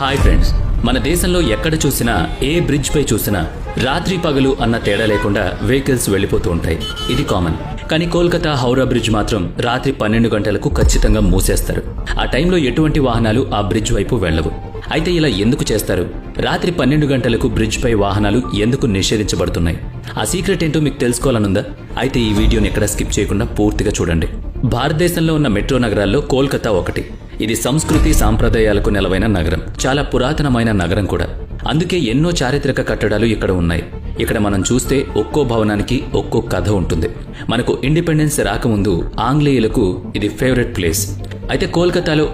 Hi friends మన దేశంలో ఎక్కడ చూసినా ఏ బ్రిడ్జ్ పై చూసినా రాత్రి పగలు అన్న తేడా లేకుండా వెహికల్స్ వెళ్ళిపోతూ ఉంటాయి. ఇది కామన్ కానీ కోల్కతా హౌరా బ్రిడ్జ్ మాత్రం రాత్రి పన్నెండు గంటలకు ఖచ్చితంగా మూసేస్తారు. ఆ టైంలో ఎటువంటి వాహనాలు ఆ బ్రిడ్జ్ వైపు వెళ్ళవు. అయితే ఇలా ఎందుకు చేస్తారు? రాత్రి పన్నెండు గంటలకు బ్రిడ్జ్ పై వాహనాలు ఎందుకు నిషేధించబడుతున్నాయి? ఆ సీక్రెట్ ఏంటో మీకు తెలుసుకోవాలనుందా? అయితే ఈ వీడియోని ఎక్కడ స్కిప్ చేయకుండా పూర్తిగా చూడండి. భారతదేశంలో ఉన్న మెట్రో నగరాల్లో కోల్కతా ఒకటి. ఇది సంస్కృతి సాంప్రదాయాలకు నెలవైన నగరం. చాలా పురాతనమైన నగరం కూడా. అందుకే ఎన్నో చారిత్రక కట్టడాలు ఇక్కడ ఉన్నాయి. ఇక్కడ మనం చూస్తే ఒక్కో భవనానికి ఒక్కో కథ ఉంటుంది. మనకు ఇండిపెండెన్స్ రాకముందు ఆంగ్లేయులకు ఇది ఫేవరెట్ ప్లేస్. అయితే కోల్కతాలో